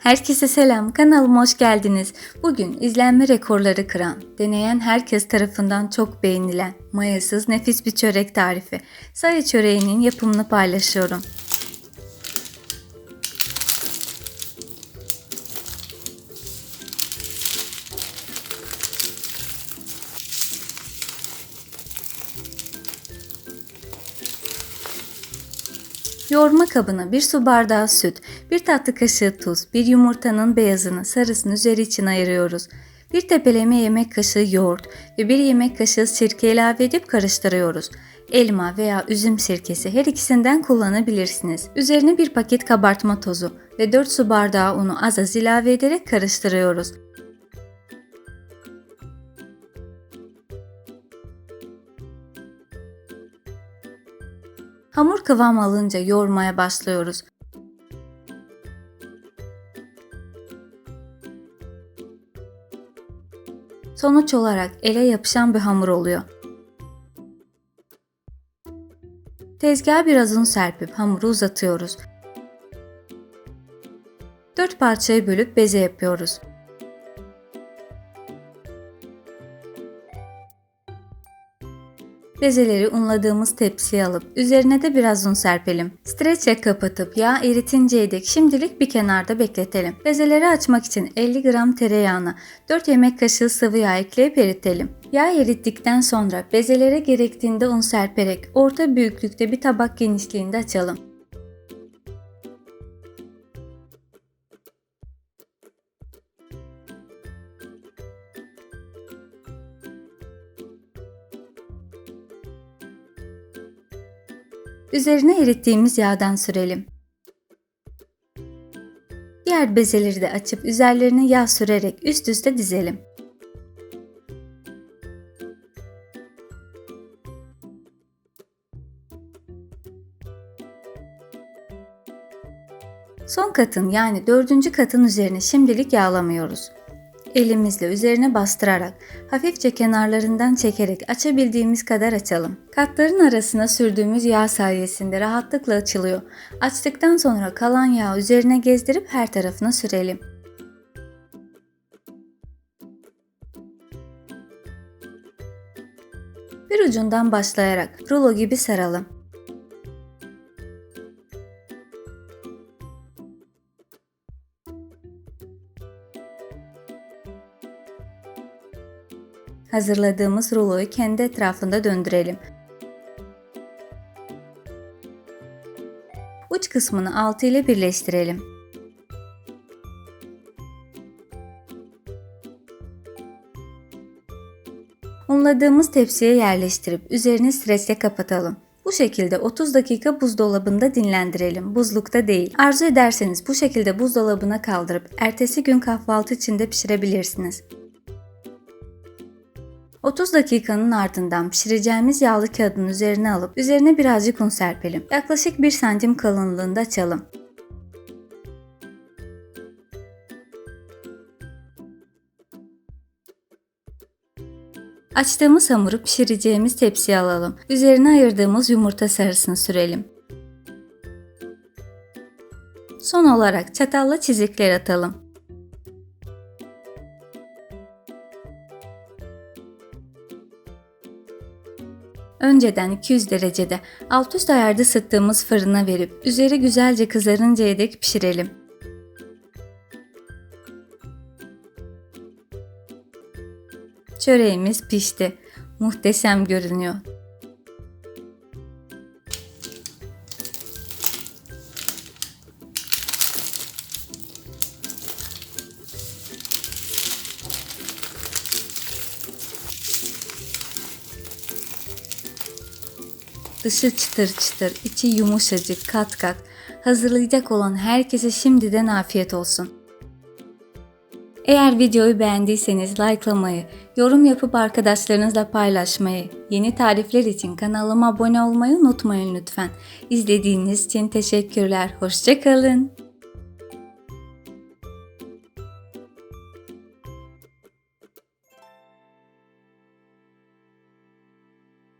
Herkese selam, kanalıma hoş geldiniz. Bugün izlenme rekorları kıran, deneyen herkes tarafından çok beğenilen, mayasız nefis bir çörek tarifi. Sayı çöreğinin yapımını paylaşıyorum. Yoğurma kabına bir su bardağı süt, bir tatlı kaşığı tuz, bir yumurtanın beyazını, sarısını üzeri için ayırıyoruz. Bir tepeleme yemek kaşığı yoğurt ve bir yemek kaşığı sirke ilave edip karıştırıyoruz. Elma veya üzüm sirkesi her ikisinden kullanabilirsiniz. Üzerine bir paket kabartma tozu ve 4 su bardağı unu az az ilave ederek karıştırıyoruz. Hamur kıvam alınca yoğurmaya başlıyoruz. Sonuç olarak ele yapışan bir hamur oluyor. Tezgaha biraz un serpip hamuru uzatıyoruz. 4 parçaya bölüp beze yapıyoruz. Bezeleri unladığımız tepsiye alıp üzerine de biraz un serpelim. Streçle kapatıp yağ eritinceye dek şimdilik bir kenarda bekletelim. Bezeleri açmak için 50 gram tereyağına 4 yemek kaşığı sıvı yağ ekleyip eritelim. Yağ erittikten sonra bezelere gerektiğinde un serperek orta büyüklükte bir tabak genişliğinde açalım. Üzerine erittiğimiz yağdan sürelim. Diğer bezeleri de açıp üzerlerine yağ sürerek üst üste dizelim. Son katın yani dördüncü katın üzerine şimdilik yağlamıyoruz. Elimizle üzerine bastırarak hafifçe kenarlarından çekerek açabildiğimiz kadar açalım. Katların arasına sürdüğümüz yağ sayesinde rahatlıkla açılıyor. Açtıktan sonra kalan yağı üzerine gezdirip her tarafına sürelim. Bir ucundan başlayarak rulo gibi saralım. Hazırladığımız ruloyu kendi etrafında döndürelim. Uç kısmını altı ile birleştirelim. Unladığımız tepsiye yerleştirip üzerini streçle kapatalım. Bu şekilde 30 dakika buzdolabında dinlendirelim. Buzlukta değil. Arzu ederseniz bu şekilde buzdolabına kaldırıp ertesi gün kahvaltı için de pişirebilirsiniz. 30 dakikanın ardından pişireceğimiz yağlı kağıdın üzerine alıp üzerine birazcık un serpelim. Yaklaşık 1 santim kalınlığında açalım. Açtığımız hamuru pişireceğimiz tepsiye alalım. Üzerine ayırdığımız yumurta sarısını sürelim. Son olarak çatalla çizikler atalım. Önceden 200 derecede alt üst ayarda ısıttığımız fırına verip üzeri güzelce kızarıncaya dek pişirelim. Çöreğimiz pişti. Muhteşem görünüyor. Dışı çıtır çıtır, içi yumuşacık, kat kat. Hazırlayacak olan herkese şimdiden afiyet olsun. Eğer videoyu beğendiyseniz likelamayı, yorum yapıp arkadaşlarınızla paylaşmayı, yeni tarifler için kanalıma abone olmayı unutmayın lütfen. İzlediğiniz için teşekkürler. Hoşçakalın.